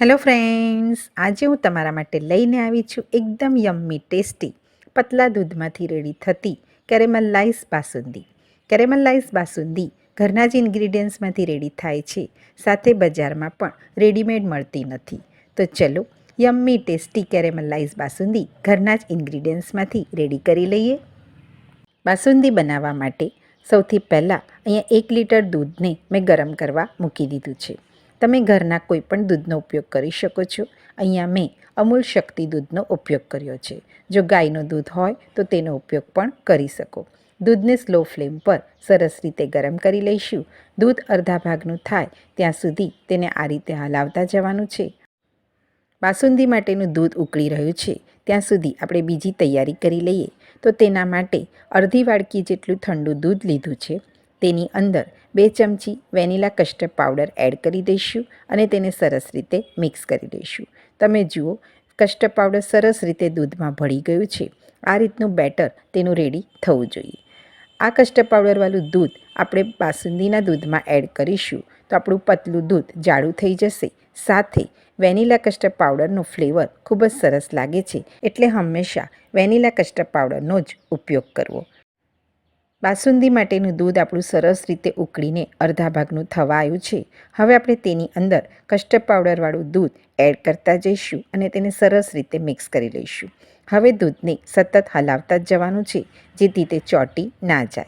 Hello friends આજે હું તમારા માટે લઈને આવી છું એકદમ યમ્મી ટેસ્ટી પતલા દૂધમાંથી રેડી થતી કેરેમલાઇઝ બાસુંદી. કેરેમલાઇઝ બાસુંદી ઘરના જ ઇન્ગ્રીડિયન્ટ્સમાંથી રેડી થાય છે. સાથે બજારમાં પણ રેડીમેડ મળતી નથી. તો ચલો યમ્મી ટેસ્ટી કેરેમલાઇઝ બાસુંદી ઘરના જ ઇન્ગ્રીડિયન્ટ્સમાંથી રેડી કરી લઈએ. બાસુંદી બનાવવા માટે સૌથી પહેલાં અહીંયા એક લીટર દૂધને મેં ગરમ કરવા મૂકી દીધું છે. તમે ઘરના કોઈપણ દૂધનો ઉપયોગ કરી શકો છો. અહીંયા મેં અમૂલ શક્તિ દૂધનો ઉપયોગ કર્યો છે. જો ગાયનું દૂધ હોય, તો તેનો ઉપયોગ પણ કરી શકો. દૂધને સ્લો ફ્લેમ પર સરસ રીતે ગરમ કરી લઈશું. દૂધ અડધા ભાગનું થાય ત્યાં સુધી તેને આ રીતે હલાવતા જવાનું છે. બાસુંદી માટેનું દૂધ ઉકળી રહ્યું છે. ત્યાં સુધી આપણે બીજી તૈયારી કરી લઈએ. તો તેના માટે અડધી વાડકી જેટલું ઠંડુ દૂધ લીધું છે. તેની અંદર બે ચમચી વેનીલા કસ્ટર્ડ પાવડર એડ કરી દઈશું અને તેને સરસ રીતે મિક્સ કરી દઈશું. તમે જુઓ, કસ્ટર્ડ પાવડર સરસ રીતે દૂધમાં ભળી ગયું છે. આ રીતનું બેટર તેનું રેડી થવું જોઈએ. આ કસ્ટર્ડ પાવડરવાળું દૂધ આપણે બાસુંદીના દૂધમાં એડ કરીશું તો આપણું પતલું દૂધ જાડું થઈ જશે. સાથે વેનીલા કસ્ટર્ડ પાવડરનો ફ્લેવર ખૂબ જ સરસ લાગે છે. એટલે હંમેશા વેનીલા કસ્ટર્ડ પાવડરનો જ ઉપયોગ કરવો. બાસુંદી માટેનું દૂધ આપણું સરસ રીતે ઉકળીને અડધા ભાગનું થવા આવ્યું છે. હવે આપણે તેની અંદર કસ્ટર્ડ પાવડરવાળું દૂધ એડ કરતા જઈશું અને તેને સરસ રીતે મિક્સ કરી લઈશું. હવે દૂધને સતત હલાવતા જ જવાનું છે, જેથી તે ચોટી ના જાય.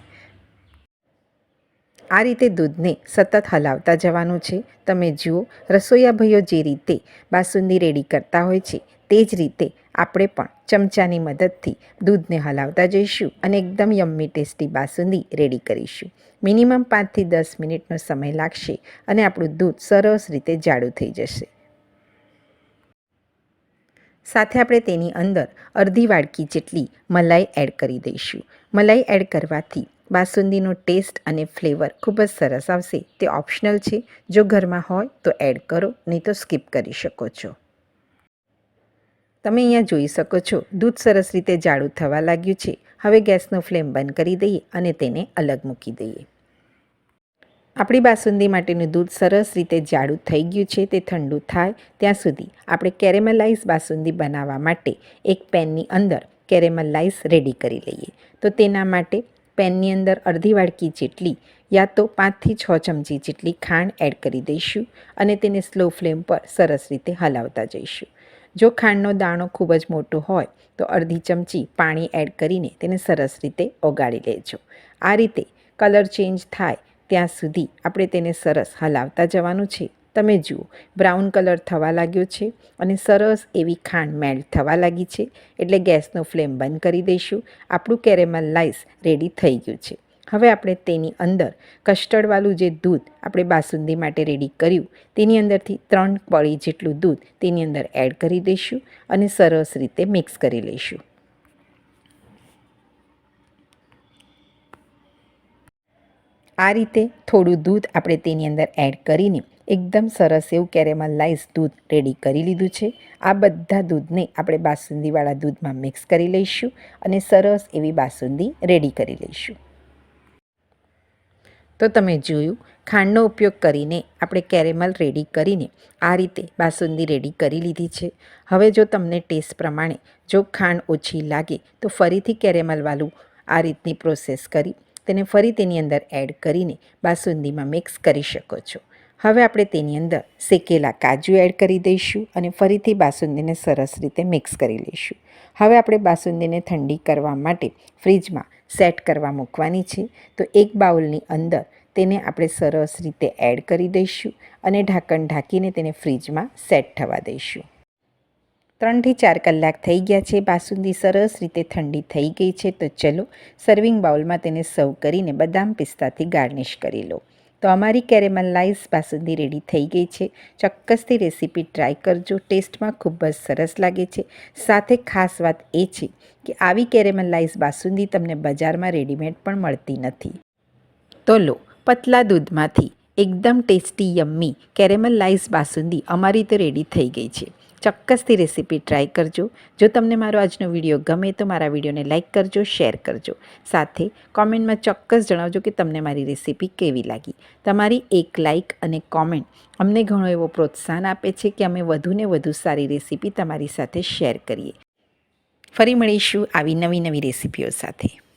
આ રીતે દૂધને સતત હલાવતા જવાનું છે. તમે જુઓ રસોઈયા ભાઈઓ જે રીતે બાસુંદી રેડી કરતા હોય છે તે જ રીતે આપણે પણ ચમચાની મદદથી દૂધને હલાવતા જઈશું અને એકદમ યમ્મી ટેસ્ટી બાસુંદી રેડી કરીશું. મિનિમમ પાંચથી દસ મિનિટનો સમય લાગશે અને આપણું દૂધ સરસ રીતે જાડું થઈ જશે. સાથે આપણે તેની અંદર અડધી વાડકી જેટલી મલાઈ એડ કરી દઈશું. મલાઈ એડ કરવાથી બાસુંદીનો ટેસ્ટ અને ફ્લેવર ખૂબ જ સરસ આવશે. તે ઓપ્શનલ છે. જો ઘરમાં હોય તો એડ કરો, નહીં તો સ્કીપ કરી શકો છો. તમે અહીંયા જોઈ શકો છો. દૂધ સરસ રીતે જાડું થવા લાગ્યું છે. હવે ગેસનો ફ્લેમ બંધ કરી દઈએ અને તેને અલગ મૂકી દઈએ. આપણી બાસુંદી માટેનું દૂધ સરસ રીતે જાડું થઈ ગયું છે. તે ઠંડુ થાય ત્યાં સુધી આપણે કેરેમલાઇઝ બાસુંદી બનાવવા માટે એક પેનની અંદર કેરેમલાઇઝ રેડી કરી લઈએ. તો તેના માટે પેનની અંદર અડધી વાડકી જેટલી યા તો પાંચથી છ ચમચી જેટલી ખાંડ એડ કરી દઈશું અને તેને સ્લો ફ્લેમ પર સરસ રીતે હલાવતા જઈશું. જો ખાંડનો દાણો ખૂબ જ મોટો હોય, તો અડધી ચમચી પાણી એડ કરીને તેને સરસ રીતે ઓગાળી લેજો. આ રીતે કલર ચેન્જ થાય ત્યાં સુધી આપણે તેને સરસ હલાવતા જવાનું છે. તમે જુઓ, બ્રાઉન કલર થવા લાગ્યો છે અને સરસ એવી ખાંડ મેલ્ટ થવા લાગી છે. એટલે ગેસનો ફ્લેમ બંધ કરી દઈશું. આપણું કેરેમલ લાઈસ રેડી થઈ ગયું છે. હવે આપણે તેની અંદર કસ્ટર્ડવાળું જે દૂધ આપણે બાસુંદી માટે રેડી કર્યું, તેની અંદરથી ત્રણ પળી જેટલું દૂધ તેની અંદર એડ કરી દઈશું અને સરસ રીતે મિક્સ કરી લઈશું. આ રીતે થોડું દૂધ આપણે તેની અંદર એડ કરીને એકદમ સરસ એવું કેરેમલાઇઝ દૂધ રેડી કરી લીધું છે. આ બધા દૂધને આપણે બાસુંદીવાળા દૂધમાં મિક્સ કરી લઈશું અને સરસ એવી બાસુંદી રેડી કરી લઈશું. તો તમે જોયું, ખાંડનો ઉપયોગ કરીને આપણે કેરેમલ રેડી કરીને આ રીતે બાસુંદી રેડી કરી લીધી છે. હવે જો તમને ટેસ્ટ પ્રમાણે જો ખાંડ ઓછી લાગે, તો ફરીથી કેરેમલવાળું આ રીતની પ્રોસેસ કરી તેને ફરી તેની અંદર એડ કરીને બાસુંદીમાં મિક્સ કરી શકો છો. હવે આપણે તેની અંદર શેકેલા કાજુ એડ કરી દઈશું અને ફરીથી બાસુંદીને સરસ રીતે મિક્સ કરી લઈશું. હવે આપણે બાસુંદીને ઠંડી કરવા માટે ફ્રીજમાં સેટ કરવા મૂકવાની છે, તો એક બાઉલની અંદર તેને આપણે સરસ રીતે એડ કરી દઈશું અને ઢાંકણ ઢાંકીને તેને ફ્રીજમાં સેટ થવા દઈશું. ત્રણથી ચાર કલાક થઈ ગયા છે, બાસુંદી સરસ રીતે ઠંડી થઈ ગઈ છે, તો ચલો સર્વિંગ બાઉલમાં તેને સર્વ કરીને બદામ પિસ્તાથી ગાર્નિશ કરી લો. તો અમારી કેરેમલાઇઝ બાસુંદી રેડી થઈ ગઈ છે. ચોક્કસથી રેસીપી ટ્રાય કરજો. ટેસ્ટમાં ખૂબ જ સરસ લાગે છે. સાથે ખાસ વાત એ છે કે આવી કેરેમલાઇઝ બાસુંદી તમને બજારમાં રેડીમેડ પણ મળતી નથી. તો લો, પતલા દૂધમાંથી એકદમ ટેસ્ટી, યમ્મી કેરેમલાઇઝ બાસુંદી અમારી તો રેડી થઈ ગઈ છે. ચોક્કસથી રેસીપી ટ્રાય કરજો. જો તમને મારો આજનો વીડિયો ગમે તો મારા વિડીયોને લાઇક કરજો શેર કરજો. સાથે કોમેન્ટમાં ચોક્કસ જણાવજો કે તમને મારી રેસીપી કેવી લાગી. તમારી એક લાઇક અને કોમેન્ટ અમને ઘણો એવો પ્રોત્સાહન આપે છે કે અમે વધુને વધુ સારી રેસીપી તમારી સાથે શેર કરીએ. ફરી મળીશું આવી નવી નવી રેસીપીઓ સાથે.